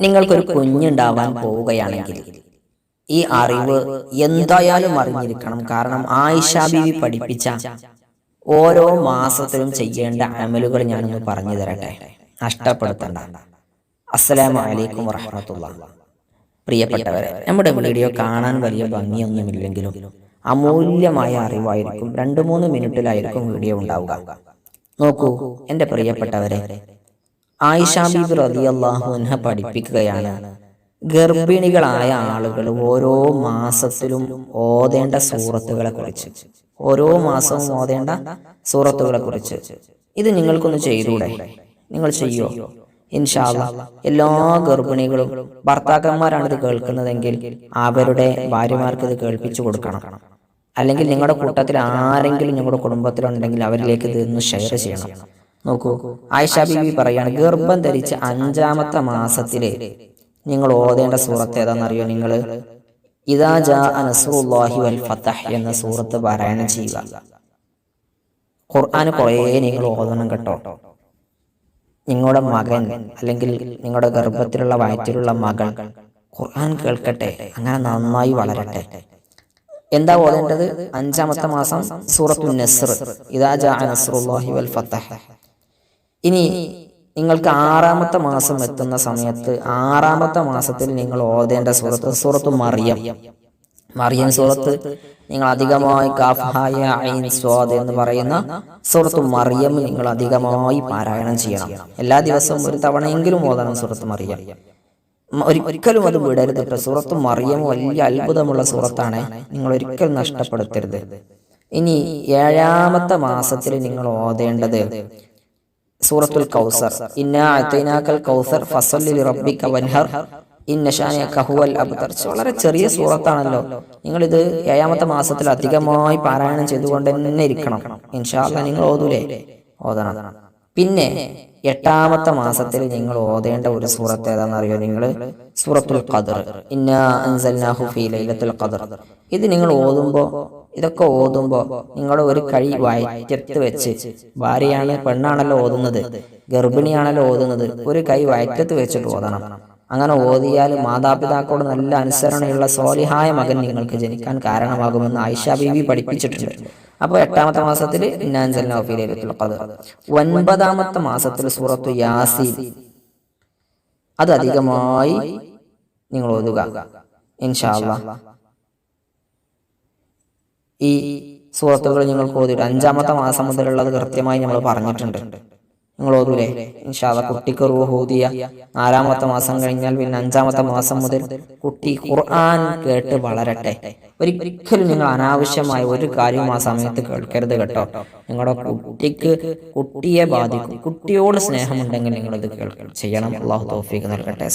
നിങ്ങൾക്കൊരു കുഞ്ഞുണ്ടാവാൻ പോവുകയാണെങ്കിൽ. ഈ അറിവ് എന്തായാലും അറിഞ്ഞിരിക്കണം. കാരണം ആയിഷ ബീവി പഠിപ്പിച്ച ഓരോ മാസത്തിലും ചെയ്യേണ്ട അമലുകൾ ഞാനൊന്ന് പറഞ്ഞു തരട്ടെ. നഷ്ടപ്പെടുത്തണ്ട. അസ്സലാമു അലൈക്കും വറഹമത്തുള്ള. പ്രിയപ്പെട്ടവരെ നമ്മുടെ വീഡിയോ കാണാൻ വലിയ ഭംഗിയൊന്നുമില്ലെങ്കിലും അമൂല്യമായ അറിവായിരിക്കും. രണ്ട് മൂന്ന് മിനിറ്റിലായിരിക്കും വീഡിയോ ഉണ്ടാവുക. നോക്കൂ എന്റെ പ്രിയപ്പെട്ടവരെ ആയിഷ റതി അൻഹ പഠിപ്പിക്കുകയാണ്. ഗർഭിണികളായ ആളുകൾ ഓരോ മാസത്തിലും ഓതേണ്ട സൂറത്തുകളെ കുറിച്ച്. ഓരോ മാസവും ഓതേണ്ട സൂറത്തുകളെ കുറിച്ച്. ഇത് നിങ്ങൾക്കൊന്ന് ചെയ്തൂടെ? നിങ്ങൾ ചെയ്യോ? ഇൻഷാല്ല എല്ലാ ഗർഭിണികളും ഭർത്താക്കന്മാരാണ് ഇത് കേൾക്കുന്നതെങ്കിൽ അവരുടെ ഭാര്യമാർക്ക് ഇത് കേൾപ്പിച്ചു കൊടുക്കണം. അല്ലെങ്കിൽ നിങ്ങളുടെ കൂട്ടത്തിൽ ആരെങ്കിലും നിങ്ങളുടെ കുടുംബത്തിലുണ്ടെങ്കിൽ അവരിലേക്ക് ഇത് ഒന്ന് ഷെയർ ചെയ്യണം. നോക്കൂ. ആയിഷ ബിബി പറയാണ് ഗർഭം ധരിച്ച അഞ്ചാമത്തെ മാസത്തിൽ നിങ്ങൾ ഓതേണ്ട സൂറത്ത് ഏതാണെന്നറിയോ നിങ്ങൾ ഇതാ ജാ വൽ ഫത്തഹ് എന്ന സൂറത്ത് പാരായണം ചെയ്യുക. ഖുർആൻ കുറേ നിങ്ങൾ ഓതണം കേട്ടോ. നിങ്ങളുടെ മകൻ അല്ലെങ്കിൽ നിങ്ങളുടെ ഗർഭത്തിലുള്ള വയറ്റിലുള്ള മകൾ ഖുർആൻ കേൾക്കട്ടെ അങ്ങനെ നന്നായി വളരട്ടെ. എന്താ ഓതേണ്ടത്? അഞ്ചാമത്തെ മാസം സൂറത്തു നസ്ർ. ഇതാ ജാ നസ്റുല്ലാഹി വൽ ഫതഹ്. ഇനി നിങ്ങൾക്ക് ആറാമത്തെ മാസം എത്തുന്ന സമയത്ത് ആറാമത്തെ മാസത്തിൽ നിങ്ങൾ ഓതേണ്ട സുഹൃത്ത് സുഹൃത്ത് മറിയം. മറിയം സുഹൃത്ത് നിങ്ങൾ അധികമായി സ്വാദ് എന്ന് പറയുന്ന സുഹൃത്ത് മറിയം നിങ്ങൾ അധികമായി പാരായണം ചെയ്യണം. എല്ലാ ദിവസവും ഒരു തവണയെങ്കിലും ഓതണം സുഹൃത്ത് മറിയം. ഒരിക്കലും അത് വിടരുത് സുഹൃത്ത് മറിയം വലിയ അത്ഭുതമുള്ള സുഹൃത്താണ്. നിങ്ങൾ ഒരിക്കലും നഷ്ടപ്പെടുത്തരുത്. ഇനി ഏഴാമത്തെ മാസത്തിൽ നിങ്ങൾ ഓതേണ്ടത് സൂറത്തുൽ കൗസർ. കൗസർ. ഫസല്ലി റബ്ബിക വൻഹർ. വളരെ ചെറിയ സൂറത്താണല്ലോ. നിങ്ങൾ ഇത് ഏഴാമത്തെ മാസത്തിൽ അധികമായി പാരായണം ചെയ്തുകൊണ്ട് തന്നെ ഇരിക്കണം. ഇൻഷാല്ല നിങ്ങൾ ഓതൂലേ? ഓതണം. പിന്നെ എട്ടാമത്തെ മാസത്തിൽ നിങ്ങൾ ഓതേണ്ട ഒരു സൂറത്ത് ഏതാണെന്നറിയോ നിങ്ങൾ സൂറത്തുൽ ഖദർ. ഇന്ന അൻസൽനാഹു ഫീ ലൈലത്തുൽ ഖദർ. ഇത് നിങ്ങൾ ഓതുമ്പോൾ ഇതൊക്കെ ഓതുമ്പോൾ നിങ്ങൾ ഒരു കഴി വയറ്റത്ത് വെച്ച്. ഭാര്യയാണ് പെണ്ണാണല്ലോ ഓതുന്നത്. ഗർഭിണിയാണല്ലോ ഓതുന്നത്. ഒരു കൈ വയറ്റത്ത് വെച്ചിട്ട് ഓതണം. അങ്ങനെ ഓതിയാൽ മാതാപിതാക്കളോട് നല്ല അനുസരണയുള്ള സോലിഹായ മകൻ നിങ്ങൾക്ക് ജനിക്കാൻ കാരണമാകുമെന്ന് ആയിഷ ബീവി പഠിപ്പിച്ചിട്ടുണ്ട്. അപ്പോൾ എട്ടാമത്തെ മാസത്തിൽ ഒൻപതാമത്തെ മാസത്തിൽ സൂറത്തു യാസീൻ. അത് അധികമായി നിങ്ങൾ ഓതുക. ഇൻഷാല്ല ഈ സൂറത്തുകൾ നിങ്ങൾക്ക് ഓതിയിട്ട് അഞ്ചാമത്തെ മാസം മുതലുള്ളത് കൃത്യമായി നമ്മൾ പറഞ്ഞിട്ടുണ്ട്. നിങ്ങൾ ഓതൂലേ? ഇൻഷാദ കുട്ടിക്ക് റൂഹ് ഓതിയ നാലാമത്തെ മാസം കഴിഞ്ഞാൽ പിന്നെ അഞ്ചാമത്തെ മാസം മുതൽ കുട്ടി ഖുർആൻ കേട്ട് വളരട്ടെ. ഒരിക്കലും നിങ്ങൾ അനാവശ്യമായ ഒരു കാര്യവും ആ സമയത്ത് കേൾക്കരുത് കേട്ടോ. നിങ്ങളുടെ കുട്ടിക്ക് കുട്ടിയെ ബാധിക്കും. കുട്ടിയോട് സ്നേഹമുണ്ടെങ്കിൽ നിങ്ങൾ ഇത് കേൾക്കണം ചെയ്യണം. അള്ളാഹു തോഫിക്ക് നൽകട്ടെ.